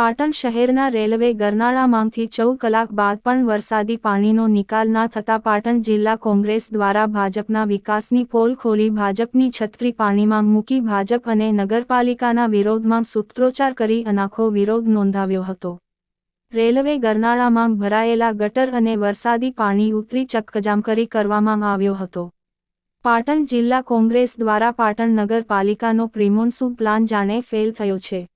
પાટણ શહેરના રેલવે ગરનાળામાંથી ચૌદ કલાક બાદ પણ વરસાદી પાણીનો નિકાલ ના થતા પાટણ જિલ્લા કોંગ્રેસ દ્વારા ભાજપના વિકાસની પોલ ખોલી ભાજપની છત્રી પાણીમાં મૂકી ભાજપ અને નગરપાલિકાના વિરોધમાં સૂત્રોચ્ચાર કરી અનાખો વિરોધ નોંધાવ્યો હતો. રેલવે ગરનાળામાં ભરાયેલા ગટર અને વરસાદી પાણી ઉતરી ચક્કજામ કરી કરવામાં આવ્યો હતો. પાટણ જિલ્લા કોંગ્રેસ દ્વારા પાટણ નગરપાલિકાનો પ્રિમોન્સુ પ્લાન જાણે ફેલ થયો છે.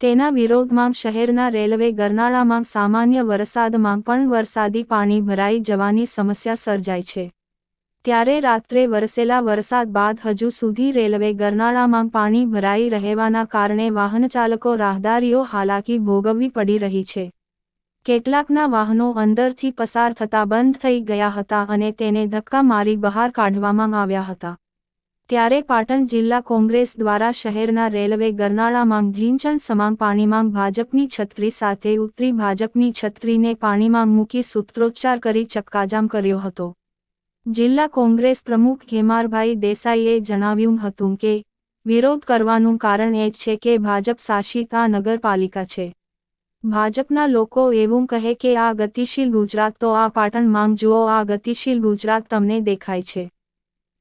તેના વિરોધમાં શહેરના રેલવે ગરનાળામાં સામાન્ય વરસાદમાં પણ વરસાદી પાણી ભરાઈ જવાની સમસ્યા સર્જાય છે. ત્યારે રાત્રે વરસેલા વરસાદ બાદ હજુ સુધી રેલવે ગરનાળામાં પાણી ભરાઈ રહેવાના કારણે વાહનચાલકો રાહદારીઓ હાલાકી ભોગવવી પડી રહી છે. કેટલાકના વાહનો અંદરથી પસાર થતા બંધ થઈ ગયા હતા અને તેને ધક્કા મારી બહાર કાઢવામાં આવ્યા હતા. ત્યારે પાટણ જિલ્લા કોંગ્રેસ દ્વારા શહેરના રેલવે ગરનાળામાં ઢીંચણ સમાન પાણીમાં ભાજપની છત્રી સાથે ઉતરી ભાજપની છત્રીને પાણીમાં મૂકી સૂત્રોચ્ચાર કરી ચક્કાજામ કર્યો હતો. જિલ્લા કોંગ્રેસ પ્રમુખ ખેમારભાઈ દેસાઈએ જણાવ્યું હતું કે, વિરોધ કરવાનું કારણ એ છે કે ભાજપ શાસિત આ નગરપાલિકા છે. ભાજપના લોકો એવું કહે કે આ ગતિશીલ ગુજરાત તો આ પાટણ માંગ જુઓ, આ ગતિશીલ ગુજરાત તમને દેખાય છે.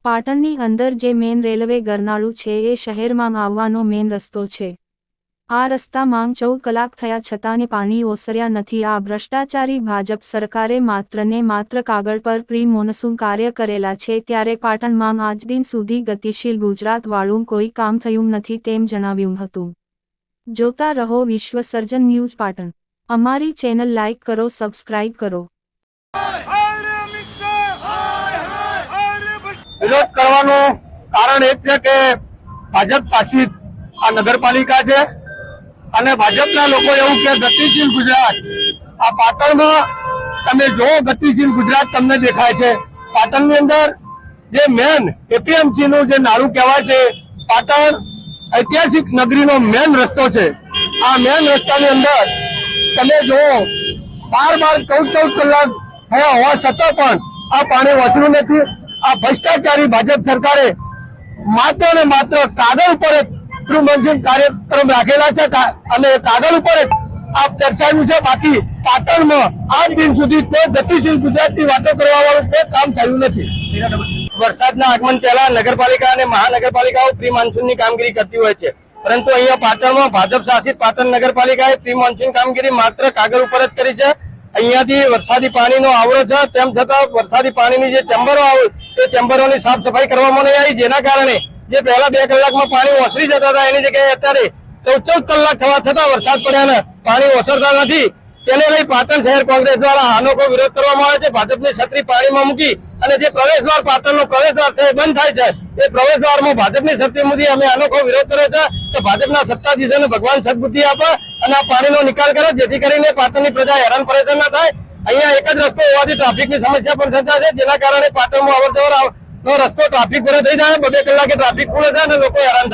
પાટણની અંદર જે મેન રેલવે ગરનાળું છે એ શહેરમાં આવવાનો મેન રસ્તો છે. આ રસ્તામાં ચૌદ કલાક થયા છતાંને પાણી ઓસર્યા નથી. આ ભ્રષ્ટાચારી ભાજપ સરકારે માત્ર ને માત્ર કાગળ પર પ્રી મોનસૂન કાર્ય કરેલા છે ત્યારે પાટણમાં આજ દિન સુધી ગતિશીલ ગુજરાતવાળું કોઈ કામ થયું નથી તેમ જણાવ્યું હતું. જોતા રહો વિશ્વ સર્જન ન્યૂઝ પાટણ. અમારી ચેનલ લાઇક કરો, સબસ્ક્રાઇબ કરો. વિરોધ કરવાનું કારણ એ છે કે ભાજપ શાસિત આ નગરપાલિકા છે અને ભાજપના લોકો એવું કે ગતિશીલ ગુજરાત. આ પાટણમાં તમે જો ગતિશીલ ગુજરાત તમને દેખાય છે. પાટણની અંદર જે મેન એપીએમસી નું જે નાળું કહેવાય છે, પાટણ ઐતિહાસિક નગરીનો મેન રસ્તો છે. આ મેન રસ્તાની અંદર તમે જુઓ, બાર બાર ચૌદ ચૌદ કલાક થયા હોવા છતાં પણ આ પાણી વસણું નથી. આ ભ્રષ્ટાચારી ભાજપ સરકારે માત્ર ને માત્ર કાગળ ઉપર જ પ્રિમોન્સૂન કાર્યક્રમ રાખેલા છે. અને કાગળ ઉપર જ આ દર્શાવ્યું છે. બાકી પાટણમાં આજ દિન સુધી કોઈ ગતિશીલ ગુજરાતની વાતો કરવા વાળું કોઈ કામ થયું નથી. વરસાદના આગમન પહેલા નગરપાલિકા અને મહાનગરપાલિકાઓ પ્રી મોન્સૂનની કામગીરી કરતી હોય છે. પરંતુ અહીંયા પાટણમાં ભાજપ શાસિત પાટણ નગરપાલિકાએ પ્રી મોન્સૂન કામગીરી માત્ર કાગળ ઉપર જ કરી છે. અહીંયાથી વરસાદી પાણીનો આવરો છે. તેમ છતાં વરસાદી પાણીની જે ચેમ્બરો આવે તે ચેમ્બરોની સાફ સફાઈ કરવામાં નહીં આવી. જેના કારણે જે પહેલા બે કલાકમાં પાણી ઓસરી જતા હતા, એની જગ્યાએ અત્યારે ચૌદ ચૌદ કલાક થવા છતાં વરસાદ પડ્યા ને પાણી ઓસરતા નથી. તેને લઈ પાટણ શહેર કોંગ્રેસ દ્વારા અનોખો વિરોધ કરવામાં આવે છે. ભાજપની છત્રી પાણીમાં મૂકી અને જે પ્રવેશદ્વાર, પાટણનો પ્રવેશદ્વાર છે બંધ થાય છે. એ પ્રવેશદ્વારમાં ભાજપની છત્રી મૂકી અમે અનોખો વિરોધ કર્યો છે. કે ભાજપના સત્તાધીશોને ભગવાન સદબુદ્ધિ આપે અને આ પાણીનો નિકાલ કરે, જેથી કરીને પાટણની પ્રજા હેરાન પરેશાન ના થાય. અહીંયા એક જ રસ્તો હોવાથી ટ્રાફિકની સમસ્યા પણ સર્જાય છે, જેના કારણે પાટણમાં અવર જવર રસ્તો ટ્રાફિક પૂરો થઈ જાય બે કલાકે ટ્રાફિક પૂરો થાય અને લોકો હેરાન થાય